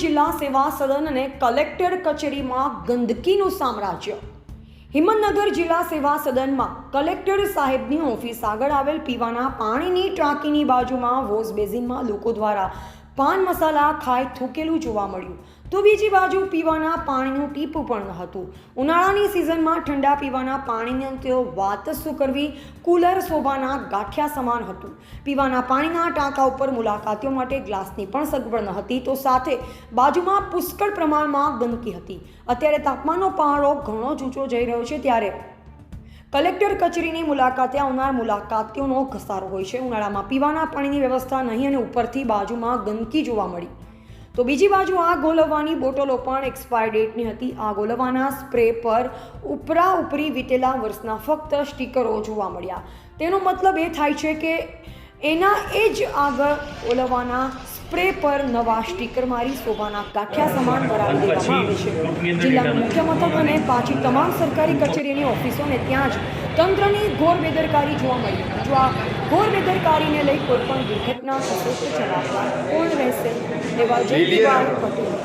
જિલ્લા સેવા સદન અને કલેક્ટર કચેરીમાં ગંદકીનું સામ્રાજ્ય. હિંમતનગર જિલ્લા સેવા સદનમાં કલેક્ટર સાહેબની ઓફિસ આગળ આવેલ પીવાના પાણીની ટાંકીની બાજુમાં વોશ લોકો દ્વારા પાન મસાલા ખાય થૂકેલું જોવા મળ્યું. તો બીજી બાજુ પીવાના પાણીનું ટીપું પણ હતું. ઉનાળાની સિઝનમાં ઠંડા પીવાના પાણીની તેઓ વાત શું કરવી? કુલર શોભાના ગાંઠિયા સમાન હતું. પીવાના પાણીના ટાંકા ઉપર મુલાકાતીઓ માટે ગ્લાસની પણ સગવડ ન હતી, તો સાથે બાજુમાં પુષ્કળ પ્રમાણમાં ગંદકી હતી. અત્યારે તાપમાનનો પહાડો ઘણો જ ઊંચો જઈ રહ્યો છે ત્યારે કલેક્ટર કચેરીની મુલાકાતે આવનાર મુલાકાતીઓનો ઘસારો હોય છે. ઉનાળામાં પીવાના પાણીની વ્યવસ્થા નહીં અને ઉપરથી બાજુમાં ગંદકી જોવા મળી. તો બીજી બાજુ આ ગોલવાની બોટલો પણ એક્સપાયર ડેટની હતી. આ ગોલવાના સ્પ્રે પર ઉપરા ઉપરી વીતેલા વર્ષના ફક્ત સ્ટીકરો જોવા મળ્યા. તેનો મતલબ એ થાય છે કે એના એ જ આગળ ઓલવવાના સ્પ્રે પર નવા સ્ટીકર મારી શોભાના કાઠિયા સમાન કરાવી દેવામાં આવે છે. જિલ્લાનું મુખ્ય મથક અને પાછી તમામ સરકારી કચેરીની ઓફિસોને ત્યાં જ તંત્રની ઘોર બેદરકારી જોવા મળી. જો આ ઘોર બેદરકારીને લઈ કોઈ પણ દુર્ઘટના સશસ્ત્ર જવાબદાર કોણ રહેશે એવા જય પટેલ.